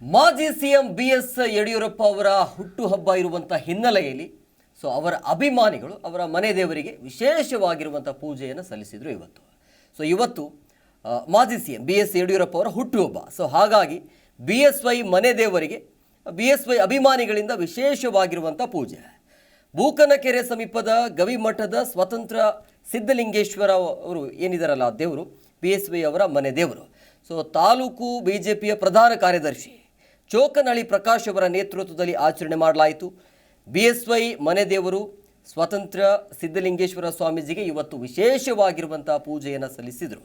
ಮಾಜಿ CM B S Yediyurappa ಅವರ ಹುಟ್ಟುಹಬ್ಬ ಇರುವಂಥ ಹಿನ್ನೆಲೆಯಲ್ಲಿ ಸೊ ಅವರ ಅಭಿಮಾನಿಗಳು ಅವರ ಮನೆ ದೇವರಿಗೆ ವಿಶೇಷವಾಗಿರುವಂಥ ಪೂಜೆಯನ್ನು ಸಲ್ಲಿಸಿದರು ಇವತ್ತು. ಸೊ ಇವತ್ತು ಮಾಜಿ C M B S Yediyurappa ಅವರ ಹುಟ್ಟುಹಬ್ಬ. ಸೊ ಹಾಗಾಗಿ ಬಿ ಎಸ್ ವೈ ಮನೆ ದೇವರಿಗೆ ಬಿ ಎಸ್ ವೈ ಅಭಿಮಾನಿಗಳಿಂದ ವಿಶೇಷವಾಗಿರುವಂಥ ಪೂಜೆ. ಬೂಕನಕೆರೆ ಸಮೀಪದ ಗವಿಮಠದ ಸ್ವತಂತ್ರ ಸಿದ್ಧಲಿಂಗೇಶ್ವರ ಅವರು ಏನಿದ್ದಾರಲ್ಲ ದೇವರು ಬಿ ಎಸ್ ವೈ ಅವರ ಮನೆ ದೇವರು. ಸೊ ತಾಲೂಕು ಬಿ ಜೆ ಪಿಯ ಪ್ರಧಾನ ಕಾರ್ಯದರ್ಶಿ ಚೋಕನಹಳ್ಳಿ ಪ್ರಕಾಶ್ ಅವರ ನೇತೃತ್ವದಲ್ಲಿ ಆಚರಣೆ ಮಾಡಲಾಯಿತು. ಬಿ ಎಸ್ ವೈ ಮನೆ ದೇವರು ಸ್ವತಂತ್ರ ಸಿದ್ಧಲಿಂಗೇಶ್ವರ ಸ್ವಾಮೀಜಿಗೆ ಇವತ್ತು ವಿಶೇಷವಾಗಿರುವಂಥ ಪೂಜೆಯನ್ನು ಸಲ್ಲಿಸಿದರು.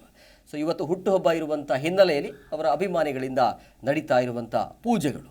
ಸೊ ಇವತ್ತು ಹುಟ್ಟುಹಬ್ಬ ಇರುವಂಥ ಹಿನ್ನೆಲೆಯಲ್ಲಿ ಅವರ ಅಭಿಮಾನಿಗಳಿಂದ ನಡೀತಾ ಇರುವಂಥ ಪೂಜೆಗಳು.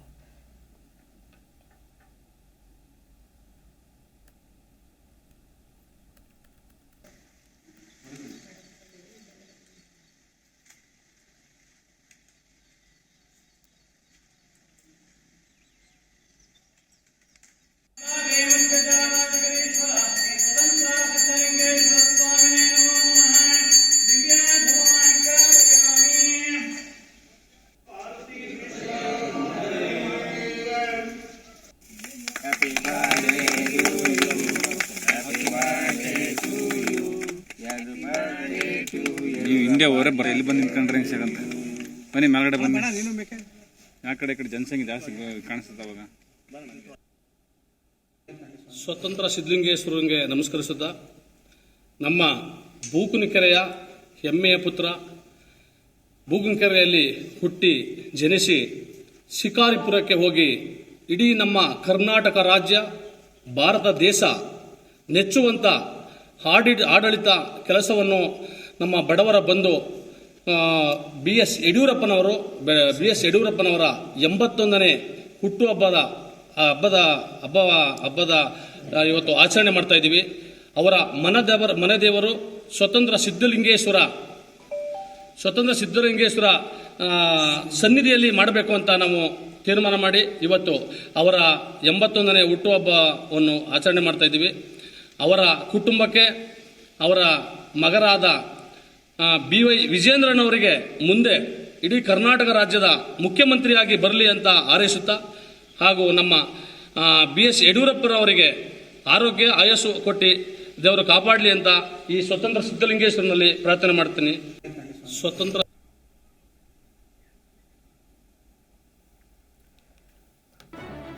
ನೀವು ಇಂಡಿಯಾ ಹೋದ್ರೆ ಬರ ಎಲ್ಲಿ ಬಂದು ನಿಂತ್ಕೊಂಡ್ರೆ ಹೆಂಗೆ ಸಿಗಂತ ಬನ್ನಿ ಮೇಲ್ಗಡೆ ಬನ್ನಿ. ಆ ಕಡೆ ಈ ಕಡೆ ಜನಸಂಖ್ಯೆ ಜಾಸ್ತಿ ಕಾಣಿಸುತ್ತೆ ಅವಾಗ. ಸ್ವತಂತ್ರ ಸಿದ್ಧಲಿಂಗೇಶ್ವರನಿಗೆ ನಮಸ್ಕರಿಸುತ್ತಾ ನಮ್ಮ ಬೂಕುನಿಕೆರೆಯ ಹೆಮ್ಮೆಯ ಪುತ್ರ ಬೂಕುನಿಕೆರೆಯಲ್ಲಿ ಹುಟ್ಟಿ ಜನಿಸಿ ಶಿಕಾರಿಪುರಕ್ಕೆ ಹೋಗಿ ಇಡೀ ನಮ್ಮ ಕರ್ನಾಟಕ ರಾಜ್ಯ, ಭಾರತ ದೇಶ ನೆಚ್ಚುವಂಥ ಆಡಿ ಆಡಳಿತ ಕೆಲಸವನ್ನು ನಮ್ಮ ಬಡವರ ಬಂದು ಬಿ ಎಸ್ ಯಡಿಯೂರಪ್ಪನವರು, ಬಿ ಎಸ್ ಯಡಿಯೂರಪ್ಪನವರ ಎಂಬತ್ತೊಂದನೇ ಹುಟ್ಟುಹಬ್ಬದ ಹಬ್ಬದ ಹಬ್ಬ ಹಬ್ಬದ ಇವತ್ತು ಆಚರಣೆ ಮಾಡ್ತಾ ಇದ್ದೀವಿ. ಅವರ ಮನದೇವರ, ಮನದೇವರು ಸ್ವತಂತ್ರ ಸಿದ್ಧಲಿಂಗೇಶ್ವರ ಸ್ವತಂತ್ರ ಸಿದ್ಧಲಿಂಗೇಶ್ವರ ಸನ್ನಿಧಿಯಲ್ಲಿ ಮಾಡಬೇಕು ಅಂತ ನಾವು ತೀರ್ಮಾನ ಮಾಡಿ ಇವತ್ತು ಅವರ ಎಂಬತ್ತೊಂದನೇ ಹುಟ್ಟುಹಬ್ಬವನ್ನು ಆಚರಣೆ ಮಾಡ್ತಾ ಇದ್ದೀವಿ. ಅವರ ಕುಟುಂಬಕ್ಕೆ ಅವರ ಮಗರಾದ ಬಿ ವೈ ವಿಜೇಂದ್ರನವರಿಗೆ ಮುಂದೆ ಇಡೀ ಕರ್ನಾಟಕ ರಾಜ್ಯದ ಮುಖ್ಯಮಂತ್ರಿಯಾಗಿ ಬರಲಿ ಅಂತ ಹಾರೈಸುತ್ತಾ ಹಾಗೂ ನಮ್ಮ ಬಿ ಎಸ್ ಯಡಿಯೂರಪ್ಪರವರಿಗೆ ಆರೋಗ್ಯ ಆಯಸ್ಸು ಕೊಟ್ಟು ದೇವರು ಕಾಪಾಡಲಿ ಅಂತ ಈ ಸ್ವತಂತ್ರ ಸಿದ್ಧಲಿಂಗೇಶ್ವರನಲ್ಲಿ ಪ್ರಾರ್ಥನೆ ಮಾಡ್ತೀನಿ. ಸ್ವತಂತ್ರ